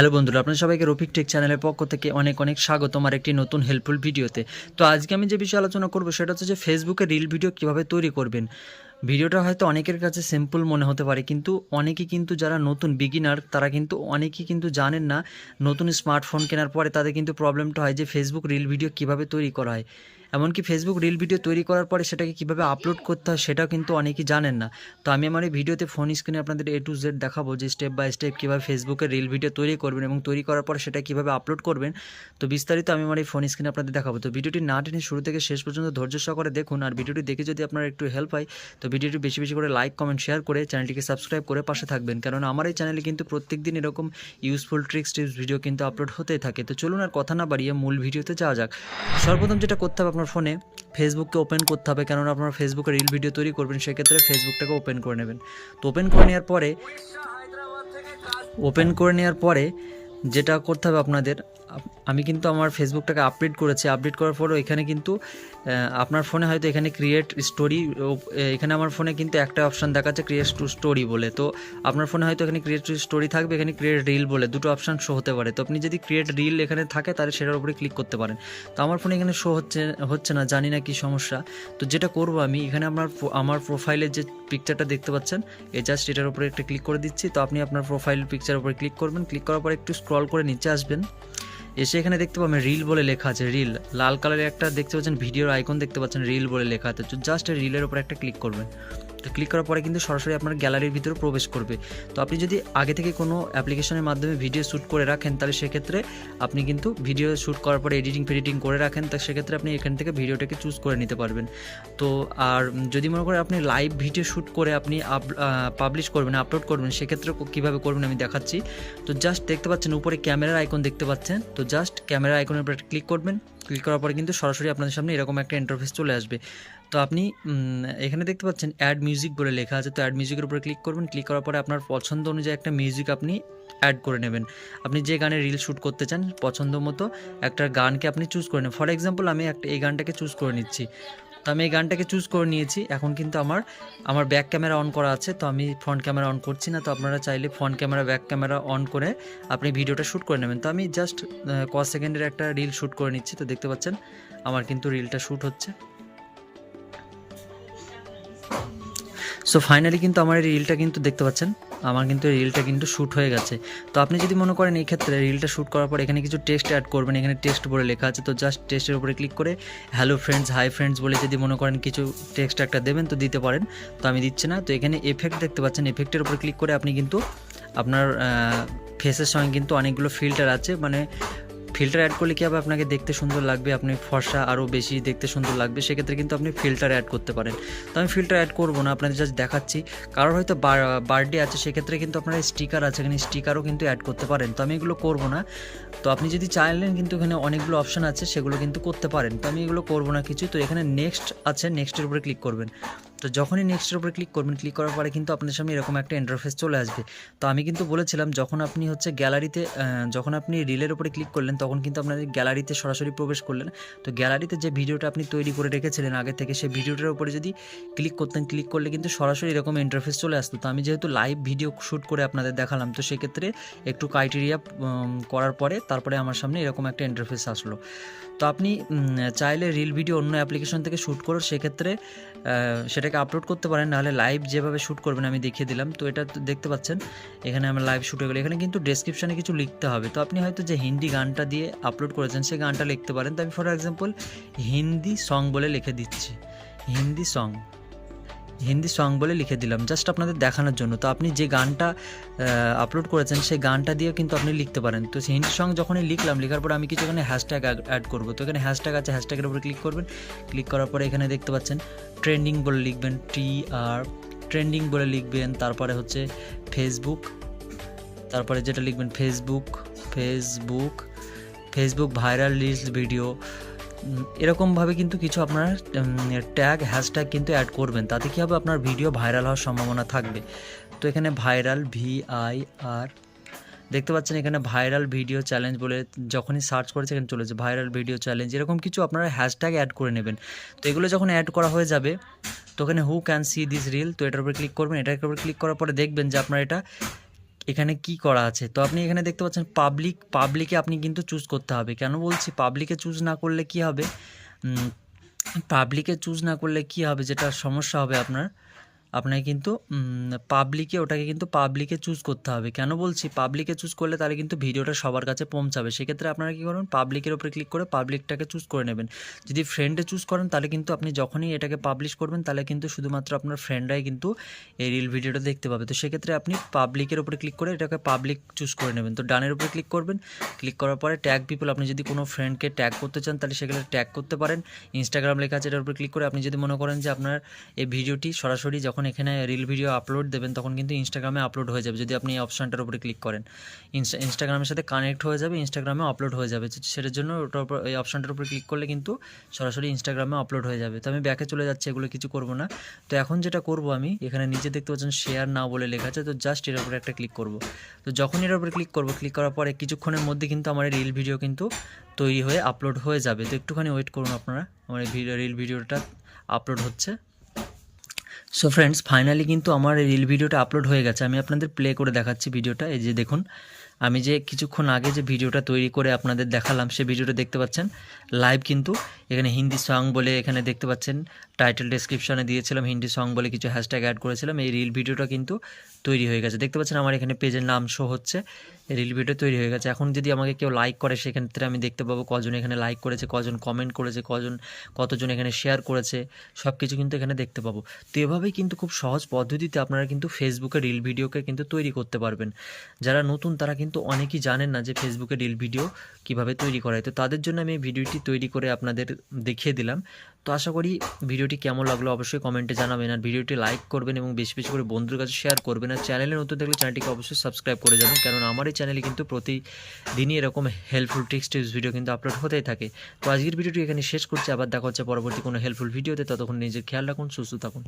Hello বন্ধুরা, আপনাদের সবাইকে রফিক টেক চ্যানেলের পক্ষ থেকে অনেক অনেক স্বাগত আমার একটি নতুন হেল্পফুল ভিডিওতে। তো আজকে আমি যে বিষয়ে আলোচনা করব সেটা হচ্ছে যে ফেসবুকে রিল ভিডিও কীভাবে তৈরি করবেন। ভিডিওটা হয়তো অনেকের কাছে সিম্পল মনে হতে পারে, কিন্তু অনেকেই কিন্তু যারা নতুন বিগিনার তারা কিন্তু অনেকেই কিন্তু জানেন না নতুন স্মার্টফোন কেনার পরে তাদের কিন্তু প্রবলেমটা হয় যে ফেসবুক রিল ভিডিও কীভাবে তৈরি করা হয়। এমনকি ফেসবুক রিল ভিডিও তৈরি করার পরে সেটাকে কীভাবে আপলোড করতে হয় সেটাও কিন্তু অনেকেই জানেন না। তো আমি আমার এই ভিডিওতে ফোন স্ক্রিনে আপনাদের এ টু জেড দেখাবো যে স্টেপ বাই স্টেপ কীভাবে ফেসবুকে রিল ভিডিও তৈরি করবেন এবং তৈরি করার পরে সেটা কীভাবে আপলোড করবেন। তো বিস্তারিত আমি আমার এই ফোন স্ক্রিনে আপনাদের দেখাবো। তো ভিডিওটি না টেনে শুরু থেকে শেষ পর্যন্ত ধৈর্য সহকারে দেখুন আর ভিডিওটি দেখে যদি আপনার একটু হেল্প হয়, তো ভিডিওটি বেশি বেশি করে লাইক কমেন্ট শেয়ার করে চ্যানেলটিকে সাবস্ক্রাইব করে পাশে থাকবেন। কারণ আমার এই চ্যানেলে কিন্তু প্রত্যেক দিন এরকম ইউজফুল ট্রিক্স টিপস ভিডিও কিন্তু আপলোড হতেই থাকে। তো চলুন আর কথা না বাড়িয়ে মূল ভিডিওতে যাওয়া যাক। সর্বপ্রথম যেটা করতে হবে আপনার ফোনে ফেসবুককে ওপেন করতে হবে, কেননা আপনার ফেসবুকে রিল ভিডিও তৈরি করবেন, সেক্ষেত্রে ফেসবুকটাকে ওপেন করে নেবেন। তো ওপেন করে নেওয়ার পরে ওপেন করে নেওয়ার পরে যেটা করতে হবে আপনাদের, আপ- আমি কিন্তু আমার ফেসবুকটাকে আপডেট করেছি। আপডেট করার পরেও এখানে কিন্তু আপনার ফোনে হয়তো এখানে ক্রিয়েট স্টোরি এখানে আমার ফোনে কিন্তু একটা অপশান দেখাচ্ছে ক্রিয়েট টু স্টোরি বলে। তো আপনার ফোনে হয়তো এখানে ক্রিয়েট টু স্টোরি থাকবে, এখানে ক্রিয়েট রিল বলে। দুটো অপশান শো হতে পারে। তো আপনি যদি ক্রিয়েট রিল এখানে থাকে, তাহলে সেটার উপরে ক্লিক করতে পারেন। তো আমার ফোনে এখানে শো হচ্ছে হচ্ছে না, জানি না কি সমস্যা। তো যেটা করব আমি, এখানে আপনার আমার প্রোফাইলের যে পিকচারটা দেখতে পাচ্ছেন এই জাস্ট এটার উপরে একটা ক্লিক করে দিচ্ছি। তো আপনি আপনার প্রোফাইল পিকচার উপরে ক্লিক করবেন। ক্লিক করার পর একটু স্ক্রল করে নিচে আসবেন। এসে এখানে দেখতে পাবেন রিল বলে লেখা আছে রিল লাল কালারের একটা দেখতে পাচ্ছেন ভিডিওর আইকন দেখতে পাচ্ছেন রিল বলে লেখা আছে। জাস্ট রিলের উপর একটা ক্লিক করবেন। তো ক্লিক করার পরে কিন্তু সরাসরি আপনার গ্যালারির ভিতরে প্রবেশ করবে। তো আপনি যদি আগে থেকে কোনো অ্যাপ্লিকেশনের মাধ্যমে ভিডিও শ্যুট করে রাখেন, তাহলে সেক্ষেত্রে আপনি কিন্তু ভিডিও শ্যুট করার পরে এডিটিং ফেডিটিং করে রাখেন, তা সেক্ষেত্রে আপনি এখান থেকে ভিডিওটাকে চুজ করে নিতে পারবেন। তো আর যদি মনে করেন আপনি লাইভ ভিডিও শ্যুট করে আপনি আপ পাবলিশ করবেন আপলোড করবেন, সেক্ষেত্রে কীভাবে করবেন আমি দেখাচ্ছি। তো জাস্ট দেখতে পাচ্ছেন উপরে ক্যামেরার আইকন দেখতে পাচ্ছেন। তো জাস্ট ক্যামেরা আইকনের উপরে ক্লিক করবেন। ক্লিক করার পরে কিন্তু সরাসরি আপনাদের সামনে এরকম একটা ইন্টারফেস চলে আসবে। তো আপনি এখানে দেখতে পাচ্ছেন অ্যাড মিউজিক বলে লেখা আছে। তো অ্যাড মিউজিকের উপরে ক্লিক করবেন। ক্লিক করার পরে আপনার পছন্দ অনুযায়ী একটা মিউজিক আপনি অ্যাড করে নেবেন। আপনি যে গানে রিল শ্যুট করতে চান, পছন্দ মতো একটা গানকে আপনি চুজ করে নেবেন। ফর এক্সাম্পল আমি একটা, এই গানটাকে চুজ করে নিচ্ছি। তো আমি এই গানটাকে চুজ করে নিয়েছি। এখন কিন্তু আমার আমার ব্যাক ক্যামেরা অন করা আছে। তো আমি ফ্রন্ট ক্যামেরা অন করছি না। তো আপনারা চাইলে front camera back camera on করে আপনি ভিডিওটা শ্যুট করে নেবেন। তো আমি জাস্ট ক সেকেন্ডের একটা রিল শ্যুট করে নিচ্ছি। তো দেখতে পাচ্ছেন, আমার কিন্তু রিলটা শ্যুট হচ্ছে। সো ফাইনালি কিন্তু আমার এই রিলটা কিন্তু দেখতে পাচ্ছেন। আমার কিন্তু এই রিলটা কিন্তু শ্যুট হয়ে গেছে। তো আপনি যদি মনে করেন এই ক্ষেত্রে রিলটা শ্যুট করার পর এখানে কিছু টেক্সট অ্যাড করবেন, এখানে টেক্সট বলে লেখা আছে। তো জাস্ট টেক্সটের উপরে ক্লিক করে হ্যালো ফ্রেন্ডস হাই ফ্রেন্ডস বলে যদি মনে করেন কিছু টেক্সট একটা দেবেন, তো দিতে পারেন। তো আমি দিচ্ছি না। তো এখানে এফেক্ট দেখতে পাচ্ছেন। এফেক্টের উপরে ক্লিক করে আপনি কিন্তু আপনার ফেসের সঙ্গে কিন্তু অনেকগুলো ফিল্টার আছে। মানে ফিল্টার অ্যাড করলে কী হবে? আপনাকে দেখতে সুন্দর লাগবে, আপনি ফর্সা আরও বেশি দেখতে সুন্দর লাগবে, সেক্ষেত্রে কিন্তু আপনি ফিল্টার অ্যাড করতে পারেন। তো আমি ফিল্টার অ্যাড করব না, আপনাদের জাস্ট দেখাচ্ছি। কারোর হয়তো বার্থডে আছে, সেক্ষেত্রে কিন্তু আপনার স্টিকার আছে, এখানে স্টিকারও কিন্তু অ্যাড করতে পারেন। তো আমি এগুলো করব না। তো আপনি যদি চাইলেন, কিন্তু এখানে অনেকগুলো অপশান আছে, সেগুলো কিন্তু করতে পারেন। তো আমি এগুলো করব না কিছু। তো এখানে নেক্সট আছে নেক্সটের উপরে ক্লিক করবেন। তো যখনই নেক্সটের উপরে ক্লিক করবেন ক্লিক করার পরে কিন্তু আপনার সামনে এরকম একটা ইন্টারফেস চলে আসবে। তো আমি কিন্তু বলেছিলাম যখন আপনি হচ্ছে গ্যালারিতে যখন আপনি রিলের উপরে ক্লিক করলেন তখন কিন্তু আপনাদের গ্যালারিতে সরাসরি প্রবেশ করলেন। তো গ্যালারিতে যে ভিডিওটা আপনি তৈরি করে রেখেছিলেন আগে থেকে সেই ভিডিওটার উপরে যদি ক্লিক করতেন ক্লিক করলে কিন্তু সরাসরি এরকম ইন্টারফেস চলে আসতো। তো আমি যেহেতু লাইভ ভিডিও শ্যুট করে আপনাদের দেখালাম তো সেক্ষেত্রে একটু ক্রাইটেরিয়া করার পরে তারপরে আমার সামনে এরকম একটা ইন্টারফেস আসলো। তো আপনি চাইলে রিল ভিডিও অন্য অ্যাপ্লিকেশন থেকে শ্যুট করো সেক্ষেত্রে আহ, সেটাকে আপলোড করতে পারেন, নাহলে লাইভ যেভাবে শ্যুট করবেন আমি দেখিয়ে দিলাম। তো এটা দেখতে পাচ্ছেন, এখানে আমার লাইভ শ্যুট হয়ে গেলো। এখানে কিন্তু ডেসক্রিপশানে কিছু লিখতে হবে। তো আপনি হয়তো যে হিন্দি গানটা দিয়ে আপলোড করেছেন সেই গানটা লিখতে পারেন। তো আমি ফর এক্সাম্পল হিন্দি সং বলে লিখে দিচ্ছি। হিন্দি সং হিন্দি সং বলে লিখে দিলাম জাস্ট আপনাদের দেখানোর জন্য। তো আপনি যে গানটা আপলোড করেছেন, সেই গানটা দিয়ে কিন্তু আপনি লিখতে পারেন। তো সেই হিন্দি সং যখনই লিখলাম, লেখার পর আমি কিছু এখানে হ্যাশট্যাগ অ্যাড করব। তো এখানে হ্যাশট্যাগ আছে হ্যাশট্যাগের উপরে ক্লিক করবেন। ক্লিক করার পরে এখানে দেখতে পাচ্ছেন ট্রেন্ডিং বলে লিখবেন টি আর ট্রেন্ডিং বলে লিখবেন, তারপরে হচ্ছে ফেসবুক তারপরে যেটা লিখবেন Facebook Facebook Facebook viral list video এরকমভাবে কিন্তু কিছু আপনার ট্যাগ হ্যাশট্যাগ কিন্তু অ্যাড করবেন। তাতে কী হবে? আপনার ভিডিও ভাইরাল হওয়ার সম্ভাবনা থাকবে। তো এখানে ভাইরাল ভি আই আর দেখতে পাচ্ছেন এখানে ভাইরাল ভিডিও চ্যালেঞ্জ বলে যখনই সার্চ করেছে এখানে চলেছে ভাইরাল ভিডিও চ্যালেঞ্জ এরকম কিছু আপনারা হ্যাশট্যাগ অ্যাড করে নেবেন। তো এগুলো যখন অ্যাড করা হয়ে যাবে, তো ওখানে who can see this reel তো এটার উপরে ক্লিক করবেন। এটার উপরে ক্লিক করার পরে দেখবেন যে আপনার এটা এখানে কি করা আছে? তো আপনি এখানে দেখতে পাচ্ছেন পাবলিক পাবলিকে আপনি কিন্তু চুজ করতে হবে। কেন বলছি? পাবলিকে চুজ না করলে কি হবে? পাবলিকে চুজ না করলে কি হবে? যেটা সমস্যা হবে আপনার। আপনাকে কিন্তু পাবলিকে ওটাকে কিন্তু পাবলিকে চুজ করতে হবে। কেন বলছি? পাবলিকে চুজ করলে তাহলে কিন্তু ভিডিওটা সবার কাছে পৌঁছাবে। সেক্ষেত্রে আপনারা কী করবেন? পাবলিকের উপরে ক্লিক করে পাবলিকটাকে চুজ করে নেবেন। যদি ফ্রেন্ডে চুজ করেন, তাহলে কিন্তু আপনি যখনই এটাকে পাবলিশ করবেন, তাহলে কিন্তু শুধুমাত্র আপনার ফ্রেন্ডরাই কিন্তু এই রিল ভিডিওটা দেখতে পাবে। তো সেক্ষেত্রে আপনি পাবলিকের ওপরে ক্লিক করে এটাকে পাবলিক চুজ করে নেবেন। তো ডানের উপরে ক্লিক করবেন। ক্লিক করার পরে ট্যাগ পিপল আপনি যদি কোনো ফ্রেন্ডকে ট্যাগ করতে চান, তাহলে সেগুলো ট্যাগ করতে পারেন। ইনস্টাগ্রাম লেখা আছে, এটার উপরে ক্লিক করে আপনি যদি মনে করেন যে আপনার এই ভিডিওটি সরাসরি যখন এখানে রিল ভিডিও আপলোড দেবেন, তখন কিন্তু ইনস্টাগ্রামে আপলোড হয়ে যাবে। যদি আপনি এই অপশানটার উপরে ক্লিক করেন ইনস্টা ইনস্টাগ্রামের সাথে কানেক্ট হয়ে যাবে ইনস্টাগ্রামে আপলোড হয়ে যাবে। সেটার জন্য ওটার উপর এই অপশানটার উপরে ক্লিক করলে কিন্তু সরাসরি ইনস্টাগ্রামে আপলোড হয়ে যাবে। তো আমি ব্যাকে চলে যাচ্ছি, এগুলো কিছু করব না। তো এখন যেটা করব আমি, এখানে নিচে দেখতে পাচ্ছেন শেয়ার না বলে লেখা আছে। তো জাস্ট এর উপরে একটা ক্লিক করব। তো যখন এর উপরে ক্লিক করব ক্লিক করার পরে কিছুক্ষণের মধ্যে কিন্তু আমার রিল ভিডিও কিন্তু তৈরি হয়ে আপলোড হয়ে যাবে। তো একটুখানি ওয়েট করুন আপনারা। আমার ভিডিও রিল ভিডিওটা আপলোড হচ্ছে। সো ফ্রেন্ডস ফাইনালি কিন্তু আমার রিল ভিডিওটা আপলোড হয়ে গেছে। আমি আপনাদের প্লে করে দেখাচ্ছি ভিডিওটা এই যে দেখুন, আমি যে কিছুক্ষণ আগে যে ভিডিওটা তৈরি করে আপনাদের দেখালাম, সে ভিডিওটা দেখতে পাচ্ছেন। লাইভ কিন্তু এখানে হিন্দি সং বলে এখানে দেখতে পাচ্ছেন। টাইটেল ডেসক্রিপশনে দিয়েছিলাম হিন্দি সং বলে কিছু হ্যাশট্যাগ অ্যাড করেছিলাম। এই রিল ভিডিওটা কিন্তু তৈরি হয়ে গেছে। দেখতে পাচ্ছেন আমার এখানে পেজের নাম শো হচ্ছে। রিল ভিডিও তৈরি হয়ে গেছে। এখন যদি আমাকে কেউ লাইক করে, সেক্ষেত্রে আমি দেখতে পাবো কজন এখানে লাইক করেছে, কজন কমেন্ট করেছে, কজন, কতজন এখানে শেয়ার করেছে সব কিছু কিন্তু এখানে দেখতে পাবো। তো এভাবেই কিন্তু খুব সহজ পদ্ধতিতে আপনারা কিন্তু ফেসবুকে রিল ভিডিওকে কিন্তু তৈরি করতে পারবেন। যারা নতুন, তারা কিন্তু অনেকেই জানেন না যে ফেসবুকে রিল ভিডিও কীভাবে তৈরি করা তো তাদের জন্য আমি এই ভিডিওটি তৈরি করে আপনাদের দেখিয়ে দিলাম। তো আশা করি ভিডিওটি কেমন লাগল অবশ্যই কমেন্টে জানাবেন। আর ভিডিওটি লাইক করবেন এবং বেশি বেশি করে বন্ধুর কাছে শেয়ার করবেন। আর চ্যানেলে নতুন থাকলে চ্যানেলটিকে অবশ্যই সাবস্ক্রাইব করে যাবেন। কারণ আমার এই চ্যানেলে কিন্তু প্রতিদিনই এরকম হেল্পফুল টিক্স টিপস ভিডিও কিন্তু আপলোড হতেই থাকে। তো আজকের ভিডিওটি এখানে শেষ করছি, আবার দেখা হচ্ছে পরবর্তী কোনো হেল্পফুল ভিডিওতে ততক্ষণ নিজের খেয়াল রাখুন, সুস্থ থাকুন।